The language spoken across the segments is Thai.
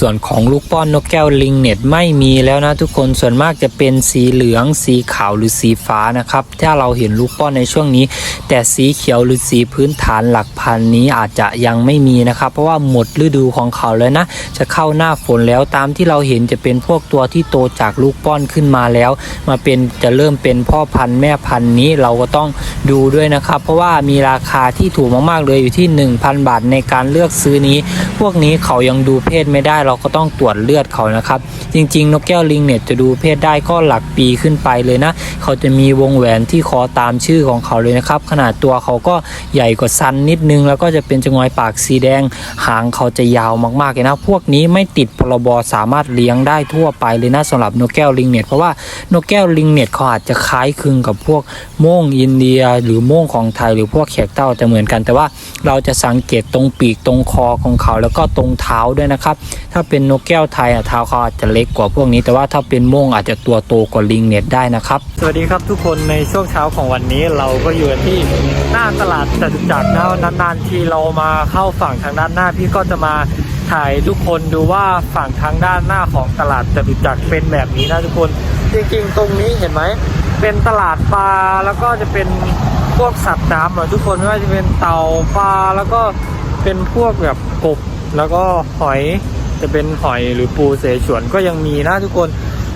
ส่วนของลูกป้อนนกแก้วลิงเน็ตไม่มีแล้วนะทุกคนส่วนมากจะเป็นสีเหลืองสีขาวหรือสีฟ้านะครับ ถ้าเราเห็นลูกป้อนในช่วงนี้ แต่สีเขียวหรือสีพื้นฐานหลักพันนี้อาจจะยังไม่มีนะครับ เพราะว่าหมดฤดูของเขาแล้วนะ จะเข้าหน้าฝนแล้วตามที่เราเห็นจะเป็นพวกตัวที่โตจากลูกป้อนขึ้นมาแล้ว มาเป็นจะเริ่มเป็นพ่อพันธุ์แม่พันธุ์นี้เราก็ต้องดูด้วยนะครับ เพราะว่ามีราคาที่ถูกมากๆเลยอยู่ที่ 1,000 บาทในการเลือกซื้อนี้ พวกนี้เขายังดูเพศไม่ได้เราก็ต้องตรวจเลือดเขานะครับ จริง ๆ นกแก้วลิงเนี่ยจะดูเพศได้ก็หลักปีขึ้นไปเลยนะ เขาจะมีวงแหวนที่คอตามชื่อของเขาเลยนะครับ ขนาดตัวเขาก็ใหญ่กว่าซันนิดนึง แล้วก็จะเป็นจงอยปากสีแดง หางเขาจะยาวมากๆเลยนะ พวกนี้ไม่ติดพรบสามารถเลี้ยงได้ทั่วไปเลยนะสำหรับนกแก้วลิงเน็ตเพราะว่านกแก้วลิงเน็ตเขาอาจจะคล้ายคลึงกับพวกโม่งอินเดีย หรือโม่งของไทยหรือพวกแขกเต้าแต่เหมือนกัน แต่ว่าเราจะสังเกตตรงปีกตรงคอของเขาแล้วก็ตรงเท้าด้วยนะครับถ้าเป็นนกแก้วไทยอะเท้าเขาอาจจะเล็กกว่าพวกนี้ แต่ว่าถ้าเป็นม่งอาจจะตัวโตกว่าลิงเน็ตได้นะครับ สวัสดีครับทุกคนในช่วงเช้าของวันนี้เราก็อยู่ที่หน้าตลาดจตุจักรนะนานๆที่เรามาเข้าฝั่งทางด้านหน้าพี่ก็จะมาถ่ายทุกคนดูว่าฝั่งทางด้านหน้าของตลาดจตุจักรเป็นแบบนี้นะทุกคนจริงๆตรงนี้เห็นไหมเป็นตลาดปลาแล้วก็จะเป็นพวกสัตว์น้ำอะทุกคนไม่ว่าจะเป็นเต่าปลาแล้วก็เป็นพวกแบบกบแล้วก็หอย จะเป็นหอยหรือปูเสฉวนก็ยังมีนะทุกคน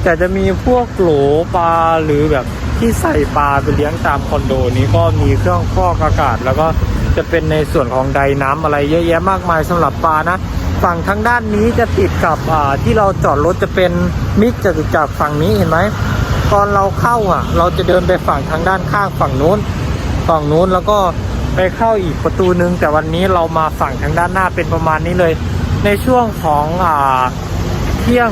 แต่จะมีพวกโหลปลาหรือแบบที่ใส่ปลาไปเลี้ยงตามคอนโดนี้ก็มีเครื่องฟอกอากาศ แล้วก็จะเป็นในส่วนของไดน้ำอะไรเยอะแยะมากมายสำหรับปลานะ ฝั่งทางด้านนี้จะติดกับที่เราจอดรถจะเป็นมิกจตุจักรฝั่งนี้เห็นไหมตอนเราเข้าอะ เราจะเดินไปฝั่งทางด้านข้างฝั่งนู้นฝั่งนู้นแล้วก็ไปเข้าอีกประตูนึง แต่วันนี้เรามาฝั่งทางด้านหน้าเป็นประมาณนี้เลย ในช่วงของอ่าเที่ยง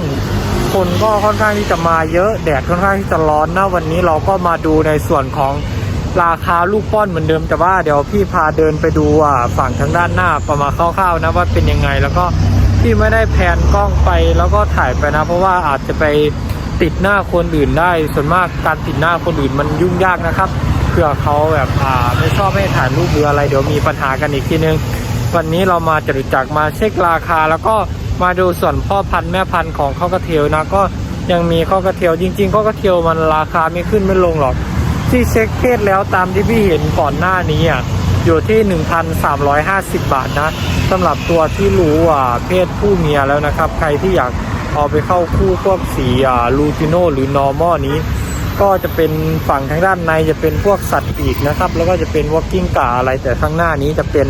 คนก็ค่อนข้างที่จะมาเยอะแดดค่อนข้างที่จะร้อนนะวันนี้เราก็มาดูในส่วนของราคาลูกป้อนเหมือนเดิมแต่ว่าเดี๋ยวพี่พาเดินไปดูอ่าฝั่งทางด้านหน้าประมาณคร่าวๆนะว่าเป็นยังไงแล้วก็พี่ไม่ได้แพนกล้องไปแล้วก็ถ่ายไปนะ เพราะว่าอาจจะไปติดหน้าคนอื่นได้ ส่วนมากการติดหน้าคนอื่นมันยุ่งยากนะครับเผื่อเขาแบบอ่าไม่ชอบให้ถ่ายรูปหรืออะไร เดี๋ยวมีปัญหากันอีกทีนึง วันนี้เรามาจตุจักรมาเช็คราคา แล้วก็มาดูส่วนพ่อพันธุ์แม่พันธุ์ของข้าวกระเทียวนะก็ยังมีข้าวกระเทียวจริงๆข้าวกระเทียวมันราคาไม่ขึ้นไม่ลงหรอก ที่เช็คเพศแล้วตามที่พี่เห็นก่อนหน้านี้อะอยู่ที่ 1,350 บาทนะสำหรับตัวที่รู้อ่าเพศผู้เมียแล้วนะครับ ใครที่อยากเอาไปเข้าคู่พวกสีอ่าลูติโนหรือนอร์มอนี้ ก็จะเป็นฝั่งทางด้านในจะเป็นพวกสัตว์ปีกนะครับ แล้วก็จะเป็นพวกกิ้งก่าอะไรแต่ข้างหน้านี้จะเป็น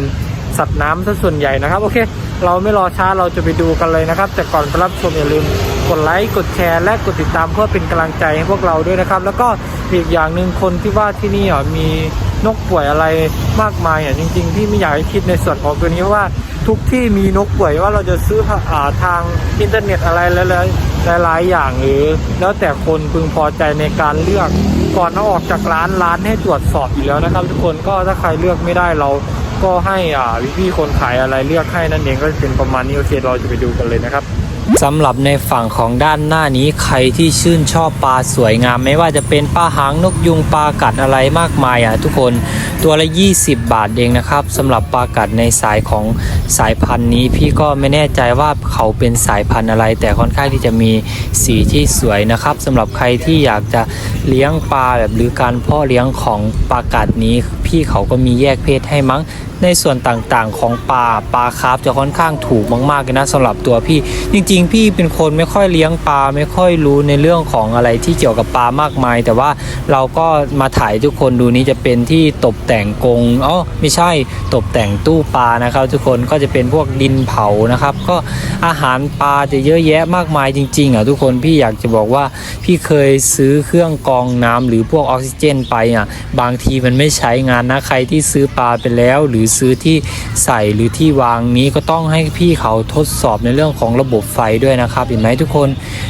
สัตว์น้ำซะส่วนใหญ่นะครับ โอเค เราไม่รอช้าเราจะไปดูกันเลยนะครับ แต่ก่อนไปรับชมอย่าลืมกดไลค์กดแชร์และกดติดตามเพื่อเป็นกำลังใจให้พวกเราด้วยนะครับ แล้วก็อีกอย่างหนึ่งคนที่ว่าที่นี่อะมีนกป่วยอะไรมากมายอะจริง ๆ ที่ไม่อยากให้คิดในส่วนของตัวนี้เพราะว่าทุกที่มีนกป่วยว่าเราจะซื้อผ่าทางอินเทอร์เน็ตอะไรหลายๆหลายๆอย่างหรือ แล้วแต่คนพึงพอใจในการเลือก ก่อนเอาออกจากร้านร้านให้ตรวจสอบอยู่แล้วนะครับ ทุกคนก็ถ้าใครเลือกไม่ได้เราก็ให้อ่าพี่ๆคนขายอะไรเลือกให้นั่นเองก็จะเป็นประมาณนี้โอเคเราจะไปดูกันเลยนะครับ สำหรับในฝั่งของด้านหน้านี้ใครที่ชื่นชอบปลาสวยงาม ไม่ว่าจะเป็นปลาหางนกยุงปลากัดอะไรมากมายอะทุกคนตัวละ 20 บาทเองนะครับสำหรับปลากัดในสายของสายพันธุ์นี้ พี่ก็ไม่แน่ใจว่าเขาเป็นสายพันธุ์อะไร แต่ค่อนข้างที่จะมีสีที่สวยนะครับสำหรับใครที่อยากจะเลี้ยงปลาแบบหรือการเพาะเลี้ยงของปลากัดนี้ พี่เขาก็มีแยกเพศให้มั้งในส่วนต่างๆของปลาปลาคาร์ฟจะค่อนข้างถูกมากๆเลยนะสำหรับตัวพี่ จริง ๆ พี่เป็นคนไม่ค่อยเลี้ยงปลาไม่ค่อยรู้ในเรื่องของอะไรที่เกี่ยวกับปลามากมาย แต่ว่าเราก็มาถ่ายทุกคนดูนี้จะเป็นที่ตกแต่งกรงอ๋อไม่ใช่ตกแต่งตู้ปลานะครับ ทุกคนก็จะเป็นพวกดินเผานะครับ ก็อาหารปลาจะเยอะแยะมากมายจริง ๆอะทุกคนพี่อยากจะบอกว่าพี่เคยซื้อเครื่องกรองน้ำหรือพวกออกซิเจนไปอะบางทีมันไม่ใช้งานนะใครที่ซื้อปลาไปแล้วหรือซื้อที่ใส่หรือที่วางนี้ก็ต้องให้พี่เขาทดสอบในเรื่องของระบบไฟด้วยนะครับเห็นไหมทุกคน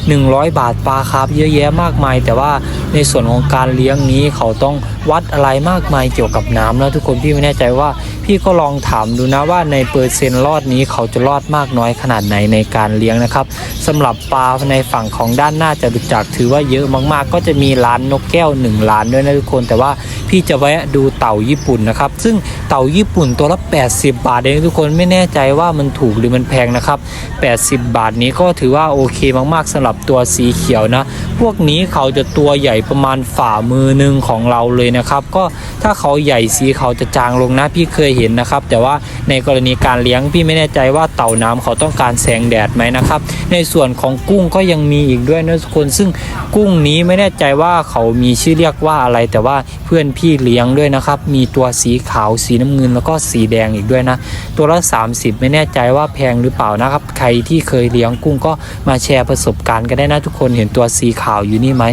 100 บาทปลาครับเยอะแยะมากมาย แต่ว่าในส่วนของการเลี้ยงนี้เขาต้อง วัดอะไรมากมายเกี่ยวกับน้ำนะทุกคนพี่ไม่แน่ใจว่า พี่ก็ลองถามดูนะว่าในเปอร์เซ็นต์รอดนี้เขาจะรอดมากน้อยขนาดไหนในการเลี้ยงนะครับสำหรับปลาในฝั่งของด้านหน้าจะรู้จักถือว่าเยอะมากๆ ก็จะมีร้านนกแก้ว1ล้านด้วยนะทุกคนแต่ว่าพี่จะแวะดูเต่าญี่ปุ่นนะครับซึ่งเต่าญี่ปุ่นตัวละ 80 บาทเองทุกคนไม่แน่ใจว่ามันถูกหรือมันแพงนะครับ 80 บาทนี้ก็ถือว่าโอเคมากๆสำหรับตัวสีเขียวนะ พวกนี้เขาจะตัวใหญ่ประมาณฝ่ามือหนึ่งของเราเลยนะครับ ก็ถ้าเขาใหญ่สีเขาจะจางลงนะพี่เคยเห็นนะครับ แต่ว่า ในกรณีการเลี้ยงพี่ไม่แน่ใจว่าเต่าน้ำเขาต้องการแสงแดดไหมนะครับ ในส่วนของกุ้งก็ยังมีอีกด้วยนะทุกคนซึ่งกุ้งนี้ไม่แน่ใจว่าเขามีชื่อเรียกว่าอะไร แต่ว่าเพื่อนพี่เลี้ยงด้วยนะครับ มีตัวสีขาวสีน้ำเงินแล้วก็สีแดงอีกด้วยนะ ตัวละ 30 ไม่แน่ใจว่าแพงหรือเปล่านะครับ ใครที่เคยเลี้ยงกุ้งก็มาแชร์ประสบการณ์กันได้นะทุกคนเห็นตัวสีขาวอยู่นี่ไหม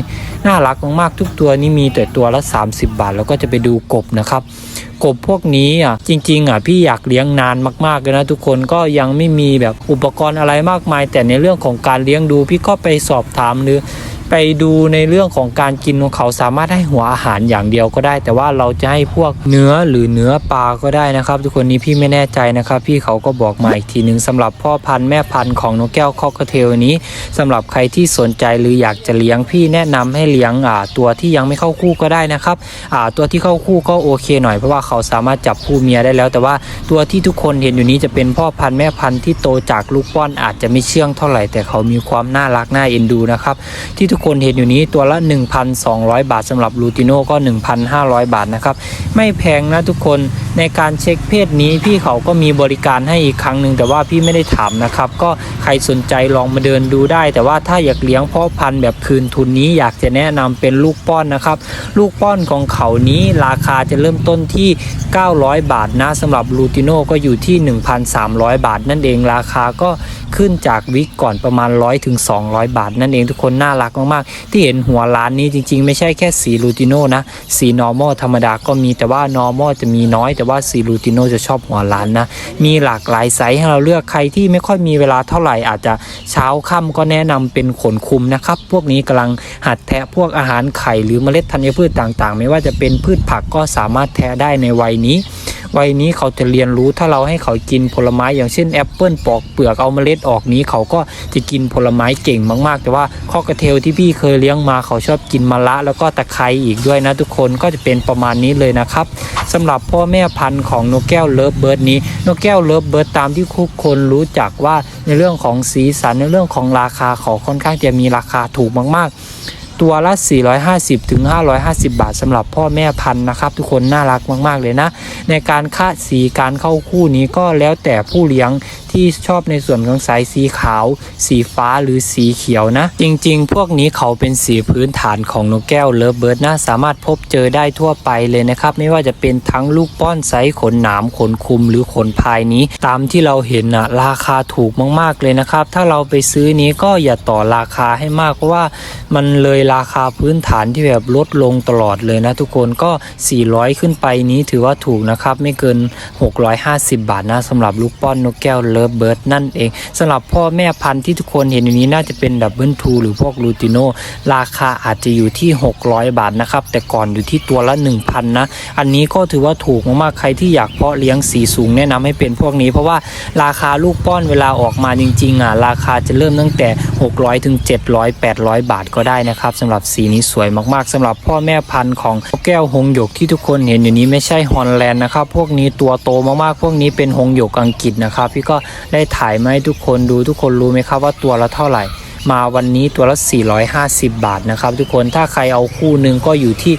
น่ารักมากๆทุกตัวนี่มีแต่ตัวละ 30 บาท แล้วก็จะไปดูกบนะครับ กบพวกนี้อะจริงๆอะพี่อยากเลี้ยงนานมากๆเลยนะทุกคนก็ยังไม่มีแบบอุปกรณ์อะไรมากมาย แต่ในเรื่องของการเลี้ยงดูพี่ก็ไปสอบถามหรือ ไปดูในเรื่องของการกินของเขาสามารถให้หัวอาหารอย่างเดียวก็ได้ แต่ว่าเราจะให้พวกเนื้อหรือเนื้อปลาก็ได้นะครับ ทุกคนนี้พี่ไม่แน่ใจนะครับ พี่เขาก็บอกมาอีกทีหนึ่งสำหรับพ่อพันธุ์แม่พันธุ์ของนกแก้วคอกเทลนี้สำหรับใครที่สนใจหรืออยากจะเลี้ยงพี่แนะนำให้เลี้ยงอ่าตัวที่ยังไม่เข้าคู่ก็ได้นะครับอ่าตัวที่เข้าคู่ก็โอเคหน่อยเพราะว่าเขาสามารถจับคู่เมียได้แล้ว แต่ว่าตัวที่ทุกคนเห็นอยู่นี้จะเป็นพ่อพันธุ์แม่พันธุ์ที่โตจากลูกป้อนอาจจะไม่เชื่องเท่าไหร่แต่เขามีความน่ารักน่าเอ็นดูนะครับที่ทุกคนเห็นอยู่นี้ตัวละ 1,200 บาทสำหรับลูติโน่ก็ 1,500 บาทนะครับ ไม่แพงนะทุกคนในการเช็คเพศนี้พี่เขาก็มีบริการให้อีกครั้งหนึ่งแต่ว่าพี่ไม่ได้ถามนะครับ ก็ใครสนใจลองมาเดินดูได้ แต่ว่าถ้าอยากเลี้ยงพ่อพันธุ์แบบคืนทุนนี้อยากจะแนะนำเป็นลูกป้อนนะครับ ลูกป้อนของเขานี้ราคาจะเริ่มต้นที่ 900 บาทนะสำหรับลูติโน่ก็อยู่ที่ 1,300 บาทนั่นเองราคาก็ ขึ้นจากวิกก่อนประมาณ 100ถึง200 บาท นั่นเองทุกคนน่ารักมากๆ ที่เห็นหัวร้านนี้จริง ๆ ไม่ใช่แค่สีลูติโน่นะ สี normal ธรรมดาก็มีแต่ว่า normal จะมีน้อยแต่ว่าสีลูติโน่จะชอบหัวร้านนะ มีหลากหลายไซส์ให้เราเลือกใครที่ไม่ค่อยมีเวลาเท่าไหร่อาจจะเช้าค่ำก็แนะนำเป็นขนคุมนะครับ พวกนี้กำลังหัดแทะพวกอาหารไข่หรือเมล็ดธัญพืชต่างๆ ไม่ว่าจะเป็นพืชผักก็สามารถแทะได้ในวัยนี้ วัยนี้เขาจะเรียนรู้ถ้าเราให้เขากินผลไม้อย่างเช่นแอปเปิลปอกเปลือกเอาเมล็ดออกนี้ เขาก็จะกินผลไม้เก่งมาก ๆ แต่ว่าข้อกระเทลที่พี่เคยเลี้ยงมาเขาชอบกินมะระแล้วก็ตะไคร้อีกด้วยนะทุกคนก็จะเป็นประมาณนี้เลยนะครับสำหรับพ่อแม่พันธุ์ของนกแก้วเลิฟเบิร์ดนี้นกแก้วเลิฟเบิร์ดตามที่ทุกคนรู้จักว่าในเรื่องของสีสันในเรื่องของราคาเขาค่อนข้างจะมีราคาถูกมาก ๆ ตัวละ 450ถึง550 บาทสำหรับพ่อแม่พันธุ์นะครับ ทุกคนน่ารักมาก ๆ เลยนะ ในการค่าสีการเข้าคู่นี้ก็แล้วแต่ผู้เลี้ยง ที่ชอบในส่วนของสายสีขาว สีฟ้าหรือสีเขียวนะ จริงๆ พวกนี้เขาเป็นสีพื้นฐานของนกแก้วเลิฟเบิร์ดนะสามารถพบเจอได้ทั่วไปเลยนะครับ ไม่ว่าจะเป็นทั้งลูกป้อนไซส์ขนหนามขนคุมหรือขนพายนี้ ตามที่เราเห็นนะราคาถูกมากๆเลยนะครับ ถ้าเราไปซื้อนี้ก็อย่าต่อราคาให้มากเพราะว่ามันเลยราคาพื้นฐานที่แบบลดลงตลอดเลยนะทุกคนก็ 400 ขึ้นไปนี้ถือว่าถูกนะครับ ไม่เกิน 650 บาทนะสำหรับลูกป้อนนกแก้วเลิฟเบิร์ดนั่นเองสำหรับพ่อแม่พันธุ์ที่ทุกคนเห็นอยู่นี้น่าจะเป็นดับเบิลทูหรือพวกลูติโนราคาอาจจะอยู่ที่ 600 บาทนะครับ แต่ก่อนอยู่ที่ตัวละ 1,000 นะ อันนี้ก็ถือว่าถูกมากๆใครที่อยากเพาะเลี้ยงสีสูงแนะนำให้เป็นพวกนี้ เพราะว่าราคาลูกป้อนเวลาออกมาจริงๆอะราคาจะเริ่มตั้งแต่ 600ถึง700 800 บาทก็ได้นะครับสำหรับสีนี้สวยมากๆสำหรับพ่อแม่พันธุ์ของแก้วหงหยกที่ทุกคนเห็นอยู่นี้ไม่ใช่ฮอลแลนด์นะครับพวกนี้ตัวโตมากๆพวกนี้เป็นหงหยกอังกฤษนะครับพี่ก็ได้ถ่ายมาให้ทุกคนดูทุกคนรู้ไหมครับว่าตัวละเท่าไหร่ มาวันนี้ตัวละ 450 บาทนะครับ ทุกคนถ้าใครเอาคู่หนึ่งก็อยู่ที่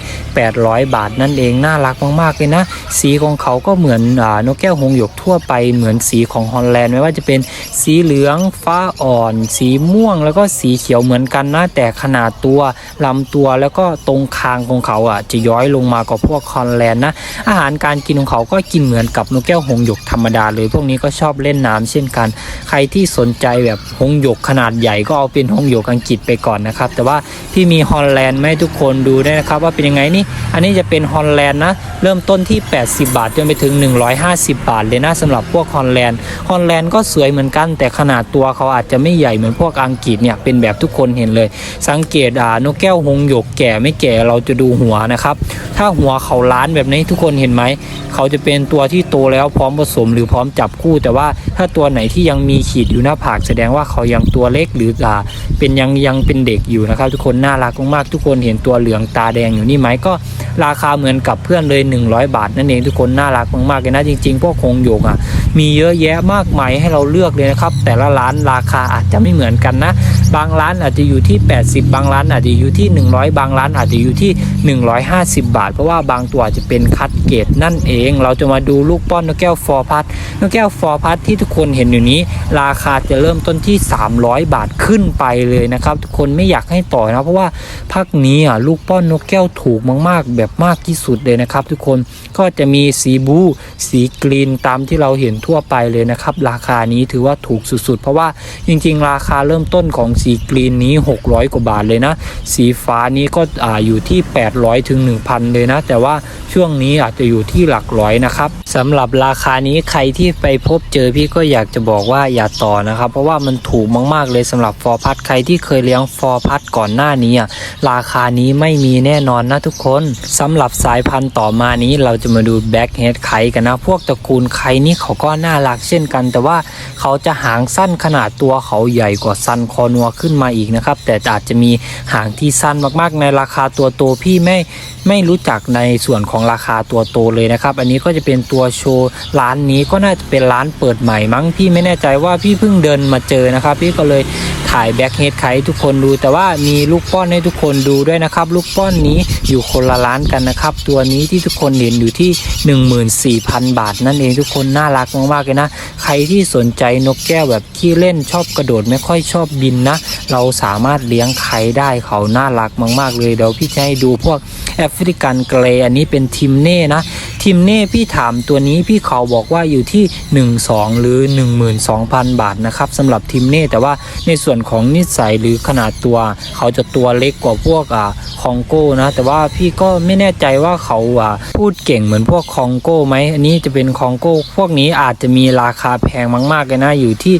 800 บาทนั่นเองน่ารักมากๆเลยนะ สีของเขาก็เหมือนอนกแก้วหงหยกทั่วไปเหมือนสีของฮอลแลนด์ไม่ว่าจะเป็นสีเหลืองฟ้าอ่อน สีม่วงแล้วก็สีเขียวเหมือนกันนะแต่ขนาดตัวลำตัวแล้วก็ตรงคางของเขาอะจะย้อยลงมากว่าพวกฮอลแลนด์นะอาหารการกินของเขาก็กินเหมือนกับนกแก้วหงหยกธรรมดาเลยพวกนี้ก็ชอบเล่นน้ำเช่นกัน ใครที่สนใจแบบหงหยกขนาดใหญ่ก็เอาป็นหงหยกอังกฤษไปก่อนนะครับ แต่ว่าพี่มีฮอลแลนด์มาให้ทุกคนดูด้วยนะครับ ว่าเป็นยังไงนี่ อันนี้จะเป็นฮอลแลนด์นะ เริ่มต้นที่ 80 บาทจนไปถึง 150 บาทเลยนะสำหรับพวกฮอลแลนด์ฮอลแลนด์ก็สวยเหมือนกัน แต่ขนาดตัวเขาอาจจะไม่ใหญ่เหมือนพวกอังกฤษเนี่ยเป็นแบบทุกคนเห็นเลย สังเกตอ่านกแก้วหงหยกแก่ไม่แก่เราจะดูหัวนะครับ ถ้าหัวเขาล้านแบบนี้ทุกคนเห็นไหมเขาจะเป็นตัวที่โตแล้วพร้อมผสมหรือพร้อมจับคู่ แต่ว่าถ้าตัวไหนที่ยังมีขีดอยู่หน้าผากแสดงว่าเขายังตัวเล็กหรืออ่าเป็นยังยังเป็นเด็กอยู่นะครับ ทุกคนน่ารักมากๆทุกคนเห็นตัวเหลืองตาแดงอยู่นี่ไหมก็ราคาเหมือนกับเพื่อนเลย 100 บาท นั่นเองทุกคนน่ารักมากๆเลยนะจริงๆพวกคงโยกอะมีเยอะแยะมากมายให้เราเลือกเลยนะครับแต่ละร้านราคาอาจจะไม่เหมือนกันนะ บางร้านอาจจะอยู่ที่ 80 บางร้านอาจจะอยู่ที่ 100 บางร้านอาจจะอยู่ที่ 150 บาท เพราะว่าบางตัวอาจจะเป็นคัดเกรดนั่นเอง เราจะมาดูลูกป้อนนกแก้วฟอร์พัดนกแก้วฟอร์พัดที่ทุกคนเห็นอยู่นี้ ราคาจะเริ่มต้นที่ 300 บาทขึ้นไปเลยนะครับทุกคนไม่อยากให้ต่อนะเพราะว่าภาคนี้อะลูกป้อนนกแก้วถูกมากๆ แบบมากที่สุดเลยนะครับ ทุกคนก็จะมีสีบูสีกรีนตามที่เราเห็นทั่วไปเลยนะครับ ราคานี้ถือว่าถูกสุดๆ เพราะว่าจริงๆ ราคาเริ่มต้นของสีกรีนนี้ 600 กว่าบาทเลยนะ สีฟ้านี้ก็อ่าอยู่ที่ 800ถึง1,000 เลยนะ แต่ว่าช่วงนี้อาจจะอยู่ที่หลักร้อยนะครับสำหรับราคานี้ใครที่ไปพบเจอพี่ก็อยากจะบอกว่าอย่าต่อนะครับ เพราะว่ามันถูกมากๆเลยสำหรับฟอร์พัดใครที่เคยเลี้ยงฟอร์พัดก่อนหน้านี้อะราคานี้ไม่มีแน่นอนนะทุกคนสำหรับสายพันธุ์ต่อมานี้เราจะมาดูแบ็กเฮดไคกันนะ พวกตระกูลไคนี่เขาก็น่ารักเช่นกัน แต่ว่าเขาจะหางสั้นขนาดตัวเขาใหญ่กว่าซันคอนัวขึ้นมาอีกนะครับ แต่อาจจะมีหางที่สั้นมากๆ ในราคาตัวโตพี่ไม่ไม่รู้จักในส่วนของราคาตัวโตเลยนะครับ อันนี้ก็จะเป็นตัวโชว์ร้านนี้ก็น่าจะเป็นร้านเปิดใหม่มั้งพี่ไม่แน่ใจว่าพี่เพิ่งเดินมาเจอนะครับ พี่ก็เลยถ่ายแบ็กเฮดไคทุกคนดู แต่ว่ามีลูกป้อนให้ทุกคนดูด้วยนะครับ ลูกป้อนนี้อยู่คนละร้านกันนะครับ ตัวนี้ที่ทุกคนเห็นอยู่ที่ 14,000 บาทนั่นเองทุกคนน่ารักมากๆเลยนะ ใครที่สนใจนกแก้วแบบขี้เล่นชอบกระโดดไม่ค่อยชอบบินนะเราสามารถเลี้ยงไข่ได้เขาน่ารักมาก ๆ เลยเดี๋ยวพี่จะให้ดูพวกแอฟริกันเกรย์อันนี้เป็นทิมเน่นะ ทิมเน่พี่ถามตัวนี้พี่เขาบอกว่าอยู่ที่ 12 หรือ 12,000 บาทนะครับสำหรับทิมเน่แต่ว่าในส่วนของนิสัยหรือขนาดตัว เขาจะตัวเล็กกว่าพวกอ่าคองโก้นะแต่ว่าพี่ก็ไม่แน่ใจว่าเขาอ่าพูดเก่งเหมือนพวกคองโก้ไหมอันนี้จะเป็นคองโก้พวกนี้อาจจะมีราคาแพงมากๆเลยนะอยู่ที่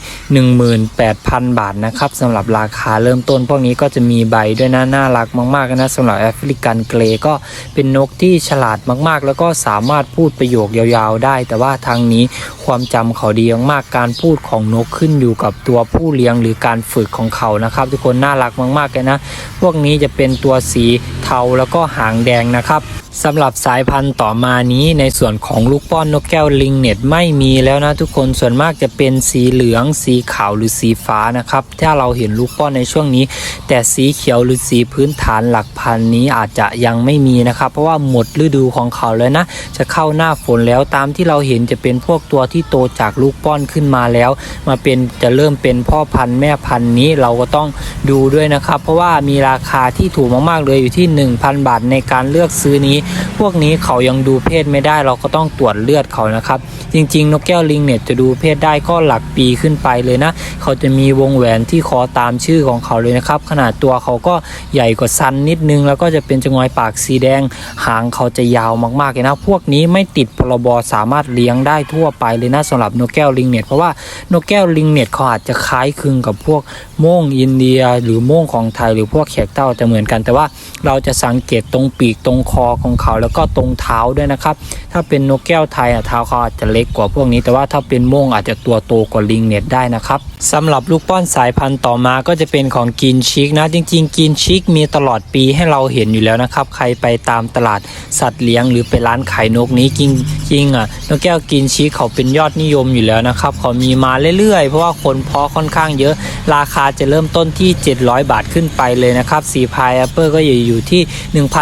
18,000 บาทนะครับสำหรับราคาเริ่มต้น พวกนี้ก็จะมีใบด้วยนะน่ารักมากๆนะสำหรับแอฟริกันเกรก็เป็นนกที่ฉลาดมากๆ แล้วก็สามารถพูดประโยคยาวๆได้ แต่ว่าทางนี้ความจำเขาดีมากๆการพูดของนกขึ้นอยู่กับตัวผู้เลี้ยงหรือการฝึกของเขานะครับ ทุกคนน่ารักมากๆเลยนะ พวกนี้จะเป็นตัวสีเทาแล้วก็หางแดงนะครับ สำหรับสายพันธุ์ต่อมานี้ในส่วนของลูกป้อนนกแก้วลิงเน็ตไม่มีแล้วนะทุกคนส่วนมากจะเป็นสีเหลืองสีขาวหรือสีฟ้านะครับ ถ้าเราเห็นลูกป้อนในช่วงนี้ แต่สีเขียวหรือสีพื้นฐานหลักพันนี้อาจจะยังไม่มีนะครับ เพราะว่าหมดฤดูของเขาแล้วนะ จะเข้าหน้าฝนแล้วตามที่เราเห็นจะเป็นพวกตัวที่โตจากลูกป้อนขึ้นมาแล้ว มาเป็นจะเริ่มเป็นพ่อพันธุ์แม่พันธุ์นี้เราก็ต้องดูด้วยนะครับ เพราะว่ามีราคาที่ถูกมากๆเลยอยู่ที่ 1,000 บาทในการเลือกซื้อนี้พวกนี้เขายังดูเพศไม่ได้เราก็ต้องตรวจเลือดเขานะครับ จริง ๆ นกแก้วลิงเนี่ยจะดูเพศได้ก็หลักปีขึ้นไปเลยนะ เขาจะมีวงแหวนที่คอตามชื่อของเขาเลยนะครับ ขนาดตัวเขาก็ใหญ่กว่าซันนิดนึง แล้วก็จะเป็นจงอยปากสีแดง หางเขาจะยาวมากๆเลยนะ พวกนี้ไม่ติดพรบสามารถเลี้ยงได้ทั่วไปเลยนะสำหรับนกแก้วลิงเน็ตเพราะว่านกแก้วลิงเน็ตเขาอาจจะคล้ายคลึงกับพวกโม่งอินเดีย หรือโม่งของไทยหรือพวกแขกเต้าจะเหมือนกัน แต่ว่าเราจะสังเกตตรงปีกตรงคอของเขาแล้วก็ตรงเท้าด้วยนะครับ ถ้าเป็นนกแก้วไทยอะเท้าเขาอาจจะเล็กกว่าพวกนี้ แต่ว่าถ้าเป็นม่งอาจจะตัวโตกว่าลิงเน็ตได้นะครับสำหรับลูกป้อนสายพันธุ์ต่อมาก็จะเป็นของกินชิกนะจริง ๆ กินชิกมีตลอดปีให้เราเห็นอยู่แล้วนะครับ ใครไปตามตลาดสัตว์เลี้ยง หรือไปร้านขายนกนี้จริงจริงอะนกแก้วกินชิกเขาเป็นยอดนิยมอยู่แล้วนะครับเขามีมาเรื่อยๆ เพราะว่าคนเพาะค่อนข้างเยอะ ราคาจะเริ่มต้นที่ 700 บาทขึ้นไปเลยนะครับสีพายแอปเปิลก็อยู่อยู่ที่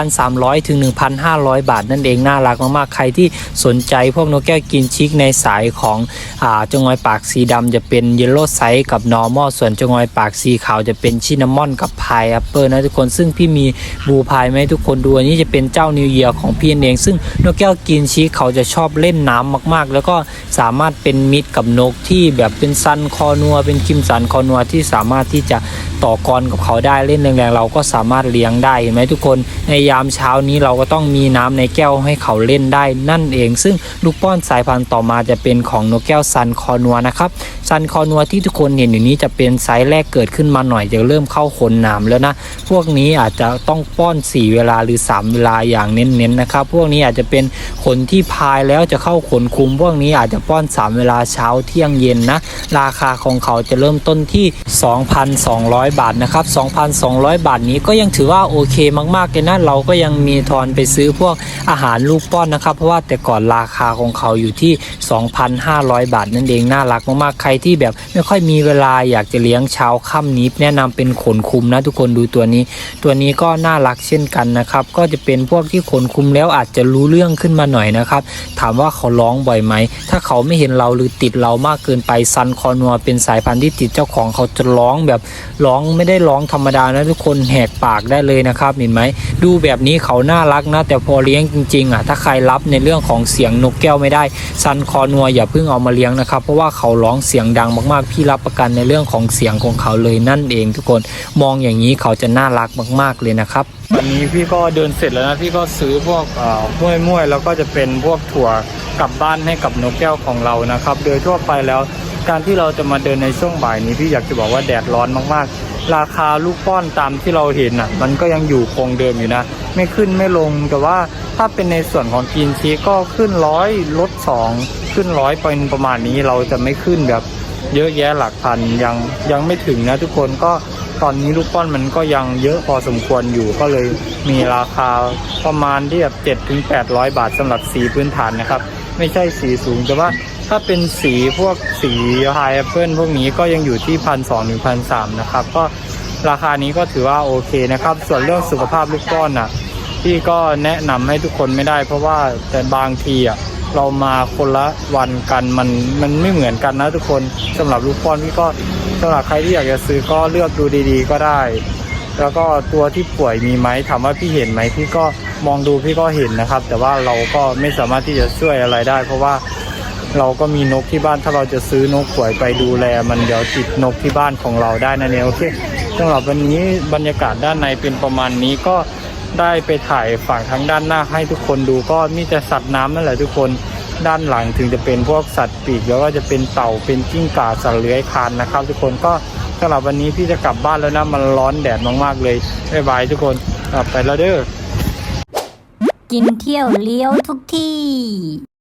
1,300ถึง1,500 บาทนั่นเองน่ารักมากๆ ใครที่สนใจพวกนกแก้วกินชิกในสายของอ่าจงอยปากสีดำจะเป็นเยลโล่ไซส์กับนอร์มอลส่วนจงอยปากสีขาวจะเป็นชินนามอนกับพายแอปเปิลนะทุกคนซึ่งพี่มีบูพายไหมทุกคนดูอันนี้จะเป็นเจ้านิวเยียร์ของพี่เอง ซึ่งนกแก้วกินชิกเขาจะชอบเล่นน้ำมากๆ แล้วก็สามารถเป็นมิตรกับนกที่แบบเป็นซันคอนัวเป็นคิมสันคอนัวที่สามารถที่จะ ต่อกรกับเขาได้เล่นแรงๆเราก็สามารถเลี้ยงได้เห็นไหมทุกคนในยามเช้านี้เราก็ต้องมีน้ำในแก้วให้เขาเล่นได้นั่นเอง ซึ่งลูกป้อนสายพันธุ์ต่อมาจะเป็นของนกแก้วซันคอนัวนะครับซันคอนัวที่ทุกคนเห็นอยู่นี้จะเป็นไซส์แรกเกิดขึ้นมาหน่อยจะเริ่มเข้าขนหนามแล้วนะ พวกนี้อาจจะต้องป้อน 4 เวลาหรือ 3 เวลาอย่างเน้นๆนะครับ พวกนี้อาจจะเป็นขนที่พายแล้วจะเข้าขนคุม พวกนี้อาจจะป้อน 3 เวลาเช้าเที่ยงเย็นนะ ราคาของเขาจะเริ่มต้นที่ 2,200บาทนะครับ 2,200 บาทนี้ก็ยังถือว่าโอเคมากๆเลยนะเราก็ยังมีทอนไปซื้อพวกอาหารลูกป้อนนะครับ เพราะว่าแต่ก่อนราคาของเขาอยู่ที่ 2,500 บาทนั่นเองน่ารักมากๆใครที่แบบไม่ค่อยมีเวลาอยากจะเลี้ยงเช้าค่ำนี้แนะนำเป็นขนคุมนะทุกคนดูตัวนี้ ตัวนี้ก็น่ารักเช่นกันนะครับ ก็จะเป็นพวกที่ขนคุมแล้วอาจจะรู้เรื่องขึ้นมาหน่อยนะครับ ถามว่าเขาร้องบ่อยไหม ถ้าเขาไม่เห็นเราหรือติดเรามากเกินไปซันคอนัวเป็นสายพันธุ์ที่ติดเจ้าของเขาจะร้องแบบร้องไม่ได้ร้องธรรมดานะทุกคนแหกปากได้เลยนะครับเห็นไหมดูแบบนี้เขาน่ารักนะ แต่พอเลี้ยงจริงๆอะถ้าใครรับในเรื่องของเสียงนกแก้วไม่ได้ซันคอนัวอย่าเพิ่งเอามาเลี้ยงนะครับ เพราะว่าเขาร้องเสียงดังมากๆพี่รับประกันในเรื่องของเสียงของเขาเลยนั่นเองทุกคนมองอย่างนี้เขาจะน่ารักมากๆเลยนะครับวันนี้พี่ก็เดินเสร็จแล้วนะพี่ก็ซื้อพวกม้วยม้วยๆแล้วก็จะเป็นพวกถั่วกลับบ้านให้กับนกแก้วของเรานะครับ โดยทั่วไปแล้วการที่เราจะมาเดินในช่วงบ่ายนี้พี่อยากจะบอกว่าแดดร้อนมากๆ ราคาลูกป้อนตามที่เราเห็นอะ มันก็ยังอยู่คงเดิมอยู่นะ ไม่ขึ้นไม่ลงแต่ว่าถ้าเป็นในส่วนของกินชีก็ขึ้นร้อยลดสองขึ้นร้อยเป็นประมาณนี้เราจะไม่ขึ้นแบบ เยอะแยะหลักพันยังยังไม่ถึงนะทุกคนก็ตอนนี้ลูกป้อนมันก็ยังเยอะพอสมควรอยู่ก็เลยมีราคาประมาณที่แบบเจ็ดถึงแปดร้อยบาทสำหรับสีพื้นฐานนะครับ ไม่ใช่สีสูงแต่ว่า ถ้าเป็นสีพวกสีไฮแอปเปิลพวกนี้ก็ยังอยู่ที่พันสองถึงพันสามนะครับ ก็ราคานี้ก็ถือว่าโอเคนะครับ ส่วนเรื่องสุขภาพลูกป้อนอะพี่ก็แนะนำให้ทุกคนไม่ได้ เพราะว่าแต่บางทีอะเรามาคนละวันกันมันมันไม่เหมือนกันนะทุกคนสำหรับลูกป้อนพี่ก็สำหรับใครที่อยากจะซื้อก็เลือกดูดีๆ ก็ได้ แล้วก็ตัวที่ป่วยมีไหมถามว่าพี่เห็นไหมพี่ก็มองดูพี่ก็เห็นนะครับ แต่ว่าเราก็ไม่สามารถที่จะช่วยอะไรได้ เพราะว่า เราก็มีนกที่บ้านถ้าเราจะซื้อนกป่วยไปดูแล มันเดี๋ยวติดนกที่บ้านของเราได้นะเนี่ยโอเคสำหรับวันนี้บรรยากาศด้านในเป็นประมาณนี้ก็ได้ไปถ่ายฝั่งทั้งด้านหน้าให้ทุกคนดูก็มีแต่สัตว์น้ำนั่นแหละทุกคนด้านหลังถึงจะเป็นพวกสัตว์ปีกแล้วก็จะเป็นเต่าเป็นกิ้งก่าสัตว์เลื้อยคลานนะครับ ทุกคนก็สำหรับวันนี้พี่จะกลับบ้านแล้วนะมันร้อนแดดมากๆเลยบ๊ายบายทุกคนกลับไปแล้วเด้อกินเที่ยวเลี้ยวทุกที่